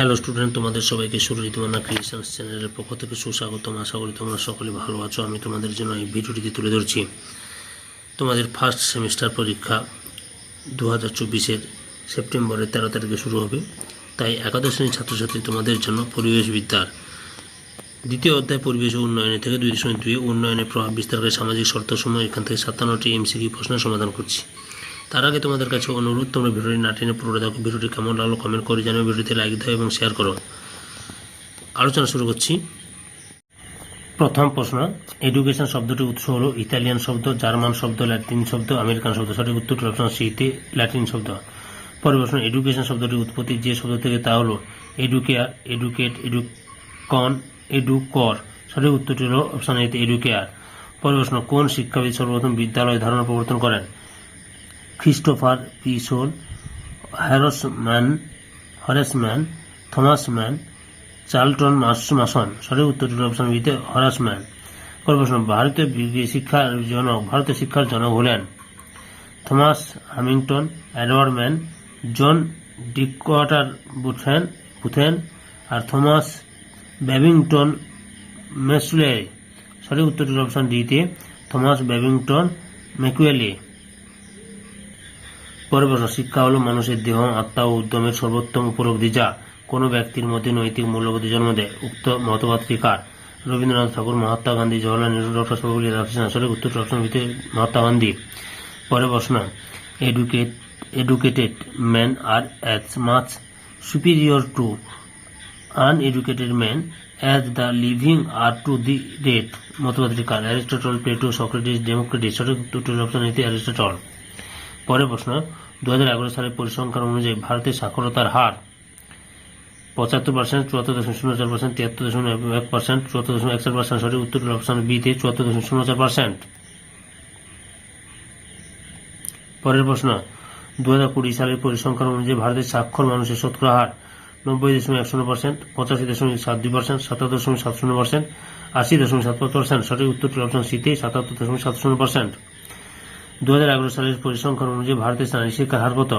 Hello student তোমাদের সবাইকে সুরজিতমানা creations চ্যানেলের পক্ষ থেকে সুস্বাগতম। আশা করি তোমরা সকলে ভালো আছো। আমি তোমাদের জন্য এই ভিডিওটিতে তুলে ধরছি। তোমাদের ফার্স্ট সেমিস্টার পরীক্ষা দু হাজার চব্বিশের সেপ্টেম্বরের তেরো তারিখে শুরু হবে। তাই একাদশ শ্রেণির ছাত্রছাত্রী তোমাদের জন্য পরিবেশ বিদ্যার দ্বিতীয় অধ্যায় পরিবেশ ও উন্নয়নে থেকে দুই দশমিক দুই উন্নয়নের প্রভাব বিস্তারকারী সামাজিক শর্তসমূহ এখান থেকে সাতান্নটি এমসিকিউ প্রশ্নের সমাধান করছি। তার আগে তোমাদের কাছে অনুরোধ, তোমরা ভিডিওটি না টেনে পুরো দেখো। ভিডিওটি কেমন লাগল কমেন্ট করে জানিও ভিডিওতে লাইক দাও এবং শেয়ার করো। আলোচনা শুরু করছি। প্রথম প্রশ্ন এডুকেশন শব্দটির উৎস হলো ইতালিয়ান শব্দ, জার্মান শব্দ, ল্যাটিন শব্দ, আমেরিকান শব্দ। সঠিক উত্তরটি অপশন সিতে ল্যাটিন শব্দ। পরের প্রশ্ন এডুকেশন শব্দটির উৎপত্তি যে শব্দ থেকে তা হলো এডুকেয়ার এডুকেট এডুকন এডুকর সঠিক উত্তরটি হল অপশন এতে এডুকেয়ার পরের প্রশ্ন, কোন শিক্ষাবিদ সর্বপ্রথম বিদ্যালয় ধারণা প্রবর্তন করেন? Christopher পিসোল Horace Mann Horace Mann Thomas Mann Charlotte মাস- মাসন সঠিক উত্তরটি অপশন বিতে হরাসম্যান প্রশ্ন ভারতীয় শিক্ষার জনক ভারতীয় শিক্ষার জনক হলেন Thomas হ্যামিংটন Edward Mann John Drinkwater Bethune Bethune আর থমাস ব্যাবিংটন মেসলে সঠিক উত্তরটি হলো অপশন ডিতে থমাস ব্যাবিংটন ম্যাকুয়েলি পরের শিক্ষা হলো মানুষের দেহ, আত্মা ও উদ্যমের সর্বোত্তম উপলব্ধি যা কোনো ব্যক্তির মধ্যে নৈতিক মূল্যবোধ জন্ম দেয়। উক্ত মতবাদটি কার? রবীন্দ্রনাথ ঠাকুর, মহাত্মা গান্ধী জওয়াহরলাল নেহরু, ডক্টর সর্বপল্লী রাধাকৃষ্ণ আসলে উত্তর অপশন মহাত্মা গান্ধী। পরের প্রশ্ন educate educated man are as much superior to uneducated man as the living are to the dead মতবাদটি car? Aristotle, Plato, Socrates, Democritus. সঠিক উত্তর অপশন এতে অ্যারিস্টটল। পরের প্রশ্ন দু হাজার এগারো সালের পরিসংখ্যান অনুযায়ী ভারতের সাক্ষরতার হার পঁচাত্তর পার্সেন্ট চুয়াত্তর দশমিক শূন্য চার পার্সেন্ট তিয়াত্তর দশমিক এক পার্সেন্ট চুয়াত্তর দশমিক একষাট পার্সেন্ট সঠিক উত্তর অপশন বিতে চুয়াত্তর দশমিক শূন্য চার পার্সেন্ট পরের প্রশ্ন দু হাজার কুড়ি সালের পরিসংখ্যান অনুযায়ী ভারতের স্বাক্ষর মানুষের শতকরা হার নব্বই দশমিক এক শূন্য পার্সেন্ট পঁচাশি দশমিক সাত দুই পার্সেন্ট সাতাত্তর দশমিক সাত শূন্য পার্সেন্ট আশি দশমিক সাত পাঁচ পার্সেন্ট সঠিক উত্তরটি অপশন সিতে সাতাত্তর দশমিক সাত শূন্য পার্সেন্ট দু হাজার এগারো সালের পরিসংখ্যান অনুযায়ী ভারতের নারী শিক্ষার হার কত?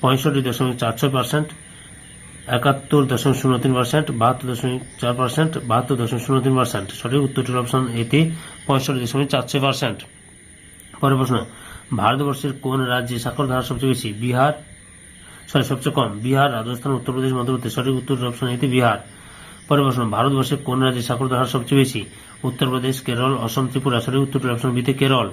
পঁয়ষট্টি দশমিক চার ছয় পার্সেন্ট, একাত্তর দশমিক শূন্য তিন পার্সেন্ট, বাহাত্তর দশমিক চার পার্সেন্ট, বাহাত্তর দশমিক শূন্য তিন পার্সেন্ট। সঠিক উত্তরটির অপশন এতে পঁয়ষট্টি দশমিক চার ছয় পার্সেন্ট। পরের প্রশ্ন, ভারতবর্ষের কোন রাজ্যে সাক্ষরতার হার সবচেয়ে বেশি? বিহার? সরি, সবচেয়ে কম। বিহার, রাজস্থান, উত্তরপ্রদেশ, মধ্যপ্রদেশ। সঠিক উত্তর অপশন এতে বিহার। পরের প্রশ্ন ভারতবর্ষের কোন রাজ্যে সাক্ষরতার হার সবচেয়ে বেশি? উত্তরপ্রদেশ, কেরল, অসম, ত্রিপুরা। সঠিক উত্তরটির অপশন বিতে কেরল।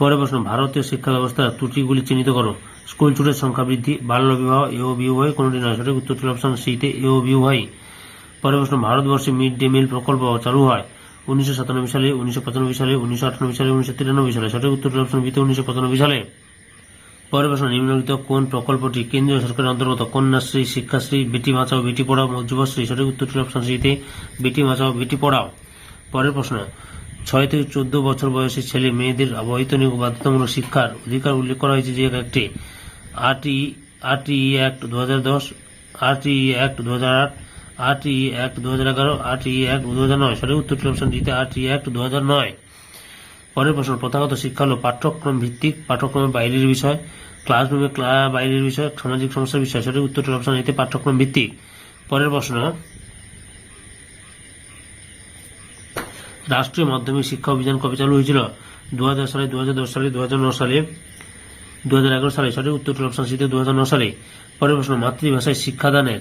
পরের প্রশ্ন, ভারতীয় শিক্ষা ব্যবস্থার ত্রুটিগুলি চিহ্নিত করো। স্কুল ছুটের সংখ্যা বৃদ্ধি বাল্য বিবাহ, এ ও বিবাহ কোনটি নয়। সঠিক উত্তরটির অপশন সিতে এ ও বিবাহ পরের প্রশ্ন, ভারতবর্ষে মিড ডে মিল প্রকল্প চালু হয়। উনিশশো সাতানব্বই সালে, উনিশশো পঁচানব্বই সালে, উনিশশো আটানব্বই সালে, উনিশশো তিরানব্বই সালে। সঠিক উত্তরটির অপশন বিতে উনিশশো পঁচানব্বই সালে। পরের প্রশ্ন, নিম্নলিখিত কোন প্রকল্পটি কেন্দ্রীয় সরকারের অন্তর্গত? কন্যাশ্রী, শিক্ষাশ্রী, বেটি বাঁচাও, বেটি পড়াও যুবশ্রী সঠিক উত্তরটির অপশন সিতে, বেটি বাঁচাও, বেটি পড়াও। পরের প্রশ্ন ছয় থেকে চোদ্দ বছর বয়সী ছেলে মেয়েদের অবৈতনিক বাধ্যতামূলক শিক্ষার অধিকার উল্লেখ করা হয়েছে যে একটি আরটি আরটিই অ্যাক্ট দু হাজার দশ, আরটিই অ্যাক্ট দু হাজার আট, আরটিই অ্যাক্ট দু হাজার এগারো, আরটিই অ্যাক্ট দু হাজার নয়। সঠিক উত্তরটি অপশন দিতে? আরটিই অ্যাক্ট দু হাজার নয়। পরের প্রশ্ন, প্রথাগত শিক্ষা হলো পাঠ্যক্রম ভিত্তিক, পাঠ্যক্রমের বাইরের বিষয়, ক্লাসরুমে ক্লা- বাইরের বিষয়, সামাজিক সমস্যার বিষয়। সঠিক উত্তরটি অপশন এতে পাঠ্যক্রম ভিত্তিক। পরের প্রশ্ন রাষ্ট্রীয় মাধ্যমিক শিক্ষা অভিযান কবে চালু হয়েছিল? দু হাজার সালে দু হাজার দশ সালে দু সালে দু হাজার এগারো সালে, সঠিক উত্তর অপশন সিতে দু সালে। পরের প্রশ্ন, মাতৃভাষায় শিক্ষাদানের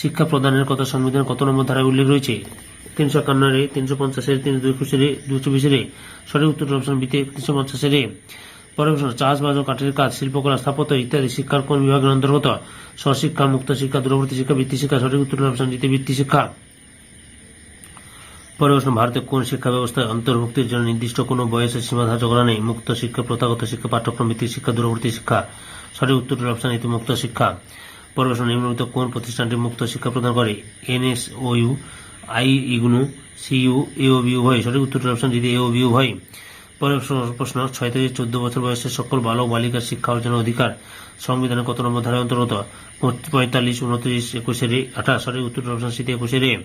শিক্ষা প্রদানের কথা সংবিধান কত নম্বর ধারায় উল্লেখ রয়েছে? তিনশো একান্নের, তিনশো পঞ্চাশের, তিনশো দুইশো দুশো বিশের সঠিক উত্তর অপশন বিতে তিনশো পঞ্চাশের। পরের প্রশ্ন, চাষবাস ও কাঠের কাজ, শিল্পকলা, স্থাপত্য ইত্যাদি শিক্ষার কোন বিভাগের অন্তর্গত? স্বশিক্ষা, মুক্ত শিক্ষা, দূরবর্তী শিক্ষা, বৃত্তি শিক্ষা, সঠিক উত্তর অপশন দিতে বৃত্তি শিক্ষা। পরের প্রশ্ন, ভারতের কোন শিক্ষা ব্যবস্থায় অন্তর্ভুক্তির জন্য নির্দিষ্ট কোনো বয়সের সীমা ধার্য করা নেই? মুক্ত শিক্ষা, প্রথাগত শিক্ষা, পাঠ্যক্রম ভিত্তিক শিক্ষা, দূরবর্তী শিক্ষা। সঠিক উত্তরটির অপশন এটি মুক্ত শিক্ষা। পরের প্রশ্ন, নিম্নলিখিত কোন প্রতিষ্ঠানটি মুক্ত শিক্ষা প্রদান করে? এনএসওইউ আই ইগনু সিইউ এও বি উভয় সঠিক উত্তরটির অপশন যদি এও বি উভয় পরের প্রশ্ন- ছয় থেকে চোদ্দ বছর বয়সের সকল বালক, বালিকার শিক্ষা অর্জনের অধিকার সংবিধানের কত নম্বর ধারায় অন্তর্গত? পঁয়তাল্লিশ, উনত্রিশ, একুশের আঠাশ। সঠিক উত্তর অপশন সিতে একুশের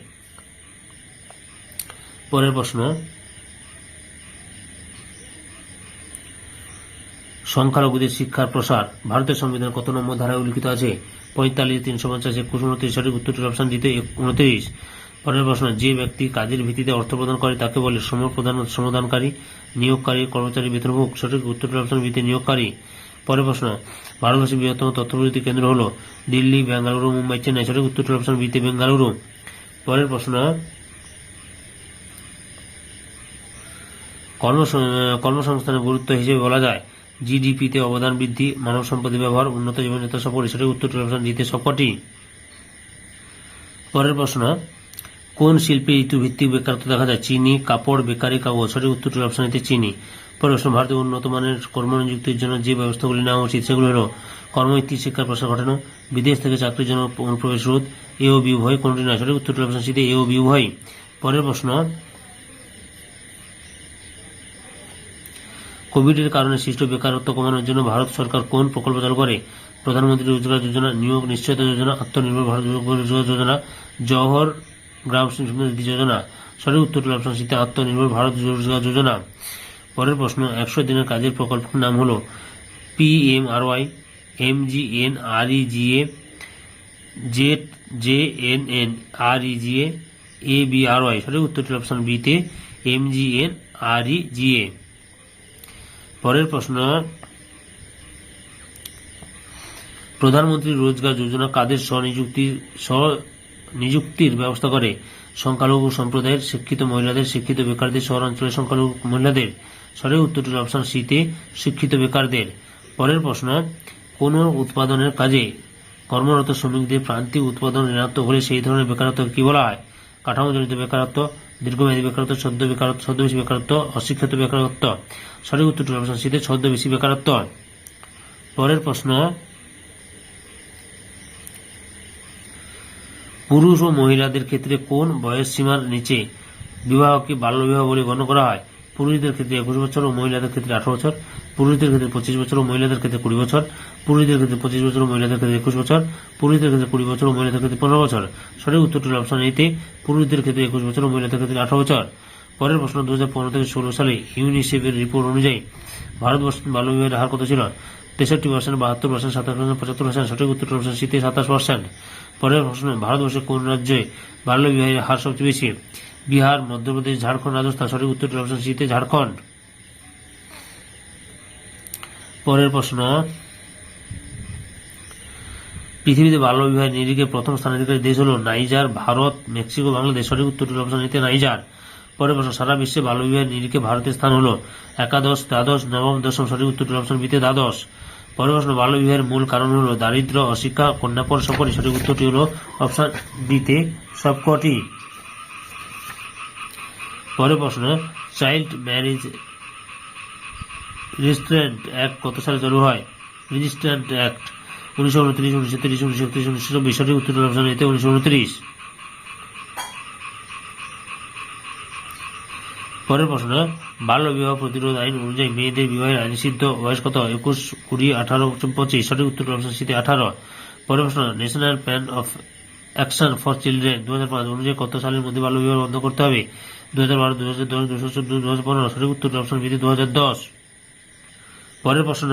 পরের প্রশ্ন। সংখ্যালঘুদের শিক্ষার প্রসার। ভারতের সংবিধান কত নম্বর ধারায় উল্লিখিত আছে? পঁয়তাল্লিশ, তিনশো পঞ্চাশ, একুশ, উনত্রিশ, সঠিক উত্তরটির অপশন দিতে উনত্রিশ। পরের প্রশ্ন, যে ব্যক্তি কাজের ভিত্তিতে অর্থ প্রদান করে তাকে বলে শ্রম প্রদান শ্রমদানকারী, নিয়োগকারী, কর্মচারী, বেতনভোগ। সঠিক উত্তরটির অপশন বিতে নিয়োগকারী। পরের প্রশ্ন, ভারতবর্ষের বৃহত্তম তথ্য প্রযুক্তি কেন্দ্র হল দিল্লি, বেঙ্গালুরু, মুম্বাই, চেন্নাই। সঠিক উত্তরটির অপশন বিতে বেঙ্গালুরু। পরের প্রশ্ন কর্মসংস্থানের গুরুত্ব হিসেবে বলা যায়, জিডিপিতে অবদান বৃদ্ধি মানব সম্পদের ব্যবহার, উন্নত জীবনযাত্রা সফল সঠিক উত্তর অপশন দিতে সবকটি। পরের প্রশ্ন, কোন শিল্পে ঋতুভিত্তিক বেকারত্ব দেখা যায়? চিনি, কাপড়, বেকারি, কাগজ, সঠিক উত্তরটির অপশন নিতে চিনি। পরের প্রশ্ন ভারতে উন্নত মানের কর্মনিযুক্তির জন্য যে ব্যবস্থাগুলি নেওয়া উচিত, সেগুলো হলো কর্মভিত্তিক শিক্ষার প্রসার ঘটানো, বিদেশ থেকে চাকরির জন্য অনুপ্রবেশ রোধ, এ ও বি উভয়, কোনটি নয়? সঠিক উত্তরটির অপশন সিতে এ ও বি উভয় পরের প্রশ্ন কোভিডের কারণে সৃষ্ট বেকারত্ব কমানোর জন্য ভারত সরকার কোন প্রকল্প চালু করে? প্রধানমন্ত্রী রোজগার যোজনা, নিয়োগ নিশ্চয়তা যোজনা, আত্মনির্ভর ভারত রোজগার যোজনা জওহর গ্রাম সমৃদ্ধি যোজনা, সঠিক অপশন সিতে আত্মনির্ভর ভারত রোজগার যোজনা। পরের প্রশ্ন, একশো দিনের কাজের প্রকল্পের নাম হলো P M G N R E G A, Z, J N N, R E G A B R Y. সঠিক উত্তরটি অপশন বিতে M G N R E G এ। পরের প্রশ্ন, প্রধানমন্ত্রী রোজগার যোজনা কাদের স্বনিযুক্তি, স্বনিযুক্তির ব্যবস্থা করে? সংখ্যালঘু সম্প্রদায়ের শিক্ষিত মহিলাদের, শিক্ষিত বেকারদের, শহরাঞ্চলের সংখ্যালঘু মহিলাদের। সঠিক উত্তরটির অপশন সিতে শিক্ষিত বেকারদের। পরের প্রশ্ন, কোন উৎপাদনের কাজে কর্মরত শ্রমিকদের প্রান্তিক উৎপাদন ঋণাত্মক হলে সেই ধরনের বেকারত্ব কি বলা হয়? কাঠামোজনিত বেকারত্ব, দীর্ঘমেয়াদী বেকারত্ব, সদ্য বেকারত্ব, সদ্য বেশি বেকারত্ব, অশিক্ষিত বেকারত্ব। সঠিক উত্তর অপশন সদ্য বেশি বেকারত্ব। পরের প্রশ্ন, পুরুষ ও মহিলাদের ক্ষেত্রে কোন বয়স সীমার নিচে বিবাহকে বাল্যবিবাহ বলে গণ্য করা হয়? পুরুষদের ক্ষেত্রে একুশ বছর ও মহিলাদের ক্ষেত্রে আঠারো বছর, পুরুষদের ক্ষেত্রে পঁচিশ বছর ও মহিলাদের ক্ষেত্রে কুড়ি বছর, পুরুষদের ক্ষেত্রে পঁচিশ বছর ও মহিলাদের ক্ষেত্রে একুশ বছর, পুরুষদের ক্ষেত্রে কুড়ি বছর ও মহিলাদের ক্ষেত্রে পনেরো বছর। সঠিক উত্তরটির অপশন এতে পুরুষদের ক্ষেত্রে একুশ বছর ও মহিলাদের ক্ষেত্রে আঠারো বছর। পরের প্রশ্ন দু হাজার পনেরো থেকে ষোলো সালে ইউনিসেফের রিপোর্ট অনুযায়ী ভারতবর্ষে বাল্যবিবাহের হার কত ছিল? তেষট্টি পার্সেন্ট বাহাত্তর পার্সেন্ট সাতাশ পার্সেন্ট পঁচাত্তর পার্সেন্ট সঠিক উত্তর অপশন শীতে সাতাশ পার্সেন্ট পরের প্রশ্ন, ভারতবর্ষে কোন রাজ্যে বাল্যবিবাহের হার সবচেয়ে বেশি? বিহার, মধ্যপ্রদেশ, ঝাড়খণ্ড, রাজস্থান, সঠিক উত্তর অপশন সিতে ঝাড়খণ্ড। পরের প্রশ্ন, পৃথিবীতে বাল্য বিবাহের নিরিখে প্রথম স্থানাধিকারী দেশ হল নাইজার, ভারত, মেক্সিকো, বাংলাদেশ, সঠিক উত্তরটির অপশন নিতে নাইজার। পরের প্রশ্ন, সারা বিশ্বে বাল্য বিবাহের নিরিখে ভারতের স্থান হল একাদশ, দ্বাদশ, নবম, দশম, সঠিক উত্তরটির অপশন বিতে দ্বাদশ। পরের প্রশ্ন, বাল্য বিবাহের মূল কারণ হল দারিদ্র্য, অশিক্ষা কন্যাপর সকলই সঠিক উত্তরটি হল অপশন ডিতে সবকটি। পরের প্রশ্ন, চাইল্ড ম্যারেজ রেজিস্ট্রেন্ট অ্যাক্ট কত সালে চালু হয়? রেজিস্ট্রেন্ট অ্যাক্ট উনিশশো উনত্রিশ, উনিশশো তিরিশ, উনিশশো একত্রিশ, উনিশশো চব্বিশ উত্তর অপশন উনিশশো উনত্রিশ। পরের প্রশ্ন, বাল্য বিবাহ প্রতিরোধ আইন অনুযায়ী মেয়েদের বিবাহের আইন সিদ্ধ বয়স কত? একুশ, কুড়ি, আঠারো, পঁচিশ, সঠিক উত্তর অপশন সিতে আঠারো। পরের প্রশ্ন national plan of action for children দু হাজার পাঁচ অনুযায়ী কত সালের মধ্যে বাল্য বিবাহ বন্ধ করতে হবে? দু হাজার বারো দু হাজার দশ দু চোদ্দ দু পনেরো উত্তর দু হাজার দশ। পরের প্রশ্ন,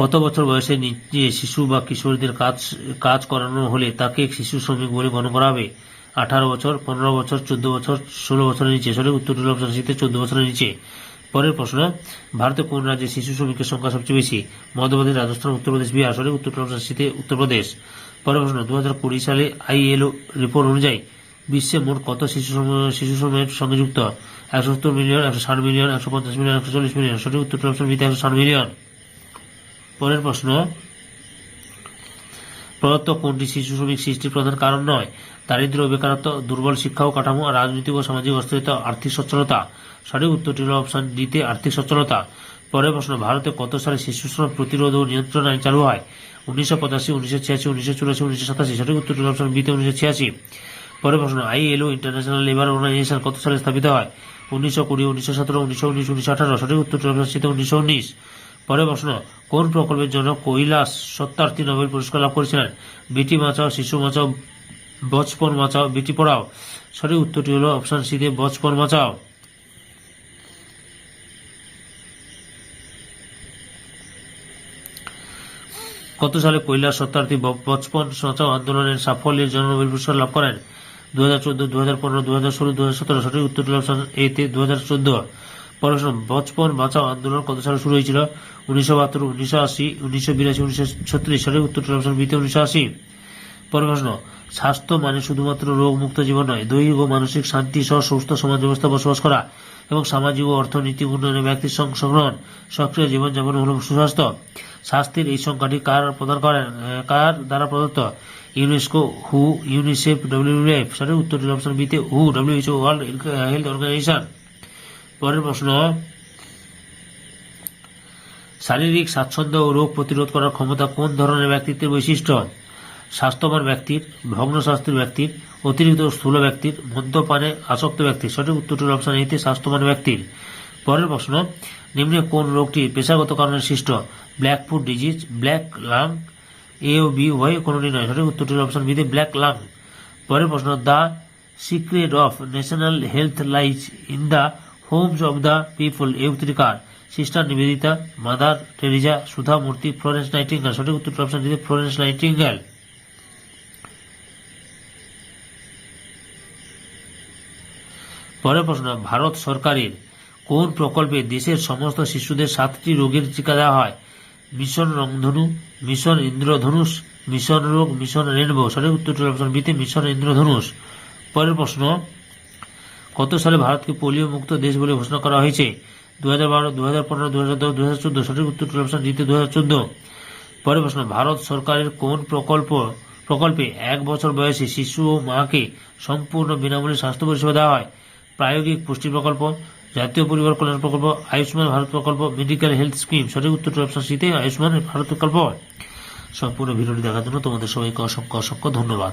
কত বছর বয়সে নিচে শিশু বা কিশোরদের কাজ কাজ করানো হলে তাকে শিশু শ্রমিক বলে গণ্য করা হবে? আঠারো বছর, পনেরো বছর, চোদ্দ বছর, ষোলো বছরের নিচে, সঠিক উত্তর অপশন সিতে চোদ্দ বছরের নিচে। পরের প্রশ্ন, ভারতে কোন রাজ্যে শিশু শ্রমিকের সংখ্যা সবচেয়ে বেশি? মধ্যপ্রদেশ, রাজস্থান, উত্তরপ্রদেশ, বিহার, সঠিক উত্তর অপশন সিতে উত্তরপ্রদেশ। পরের প্রশ্ন দু হাজার কুড়ি সালে আইএলও রিপোর্ট অনুযায়ী বিশ্বে মোট কত শিশু শিশু শ্রমের সঙ্গে যুক্ত? একশো সত্তর মিলিয়ন, একশো ষাট মিলিয়ন, একশো পঞ্চাশ মিলিয়ন, একশো চল্লিশ মিলিয়ন। সঠিক উত্তর অপশন বিতে একশো ষাট মিলিয়ন। পরের প্রশ্ন, প্রদত্ত কোনটি শিশু শ্রমিক সৃষ্টির প্রধান কারণ নয়? দারিদ্র্য ও বেকারত্ব, দুর্বল শিক্ষা ও কাঠামো রাজনৈতিক ও সামাজিক অস্থিরতা, আর্থিক সচ্ছলতা। সঠিক উত্তরটি হল অপশন ডিতে আর্থিক সচ্ছলতা। পরের প্রশ্ন, ভারতে কত সালে শিশু শ্রম প্রতিরোধ ও নিয়ন্ত্রণ আইন চালু হয়? উনিশশো পঁচাশি, উনিশশো ছিয়াশি, উনিশশো চুরাশি, উনিশশো সাতাশি। সঠিক উত্তরটি হল অপশন বিতে উনিশশো ছিয়াশি। পরের প্রশ্ন, আইএলও ইন্টারন্যাশনাল লেবার অর্গানাইজেশন কত সালে স্থাপিত হয়? উনিশশো কুড়ি, উনিশশো সতেরো, উনিশশো উনিশ, উনিশশো আঠারো, সঠিক অপশন উনিশশো উনিশ। পরে প্রশ্ন, কোন প্রকল্পের জন্য কৈলাস সত্যার্থী নোবেল পুরস্কার লাভ করেছিলেন? বিটি বাঁচাও, শিশু বাঁচাও, বচপন বাঁচাও, বিটি পড়াও। সঠিক উত্তরটি হলো অপশন সি দিয়ে বচপন বাঁচাও। কত সালে কৈলাস সত্যার্থী বচপন, বাঁচাও আন্দোলনের সাফল্যের জন্য নোবেল পুরস্কার লাভ করেন? চোদ্দ পনেরো দু হাজার ষোলো দু হাজার সতেরো উত্তর এতে দু হাজার চোদ্দ। পড়াশোনা বচপন বাঁচাও আন্দোলন কত শুরু হয়েছিল? উনিশশো উনিশশো আশি, উনিশশো বিরাশি, উনিশশো ছত্রিশ। উত্তর আশি। স্বাস্থ্য মানে শুধুমাত্র রোগ মুক্ত জীবন নয়, দৈহিক ও মানসিক শান্তি সহ সুস্থ সমাজ ব্যবস্থা বসবাস করা এবং সামাজিক ও অর্থনীতি উন্নয়নে ব্যক্তির অংশগ্রহণ সক্রিয় জীবনযাপন হল সুস্বাস্থ্য। স্বাস্থ্যের এই সংখ্যাটি কার প্রদান করেন? কার দ্বারা প্রদত্ত? ইউনেস্কো, হু, ইউনিসেফ ডব্লিউএফ সঠিক উত্তরটি অপশন বিতে হু ডব্লিউএইচও ওয়ার্ল্ড হেলথ অর্গানাইজেশন। পরের প্রশ্ন, শারীরিক স্বাচ্ছন্দ্য ও রোগ প্রতিরোধ করার ক্ষমতা কোন ধরনের ব্যক্তিত্বের বৈশিষ্ট্য? স্বাস্থ্যবান ব্যক্তির ভগ্ন স্বাস্থ্যের ব্যক্তির, অতিরিক্ত স্থূল ব্যক্তির, মদ্যপানে আসক্ত ব্যক্তির, সঠিক উত্তরটির অপশন এতে স্বাস্থ্যবান ব্যক্তির। পরের প্রশ্ন, নিম্নে কোন রোগটি পেশাগত কারণে সৃষ্ট? Black food disease, black lung A O B উভয় কোনটি নয়। সঠিক উত্তরটির অপশন বিতে ব্ল্যাক লাং পরের প্রশ্ন the secret of national health lies in the homes of the people এই উক্তিটি কার? Sister Nivedita mother Teresa Sudha Murthy Florence Nightingale সঠিক উত্তরটি অপশন দিতে ফ্লোরেন্স নাইটিঙ্গেল পরের প্রশ্ন, ভারত সরকারের কোন প্রকল্পে দেশের সমস্ত শিশুদের সাতটি রোগের টিকা দেওয়া হয়? মিশন রংধনু, মিশন ইন্দ্রধনুষ, মিশন রোগ, মিশন রেনবো, সঠিক উত্তরটি অপশন বিতে মিশন ইন্দ্রধনুষ। পরের প্রশ্ন, কত সালে ভারতকে পোলিও মুক্ত দেশ বলে ঘোষণা করা হয়েছে? দু হাজার বারো দু হাজার পনেরো দু হাজার দশ দু হাজার চোদ্দ, সঠিক উত্তরটি অপশন দিতে দু হাজার চোদ্দ। পরের প্রশ্ন, ভারত সরকারের কোন প্রকল্প, প্রকল্পে এক বছর বয়সী শিশু ও মাকে সম্পূর্ণ বিনামূল্যে স্বাস্থ্য পরিষেবা দেওয়া হয়? প্রায়োগিক পুষ্টি প্রকল্প জাতীয় পরিবার কল্যাণ প্রকল্প, আয়ুষ্মান ভারত প্রকল্প মেডিকেল হেলথ স্কিম সঠিক উত্তর অপশন সিতে আয়ুষ্মান ভারত প্রকল্প। সম্পূর্ণ ভিডিওটি দেখার জন্য তোমাদের সবাইকে অসংখ্য অসংখ্য ধন্যবাদ।